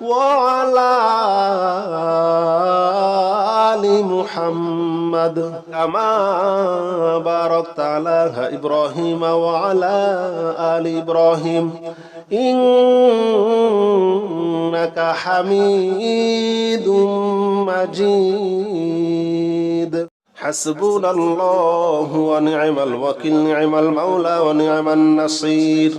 وعلى آل محمد. كما باركت على إبراهيم وعلى آل إبراهيم. إنك حميد مجيد. حسبنا الله ونعم الوكيل نعم المولى ونعم النصير.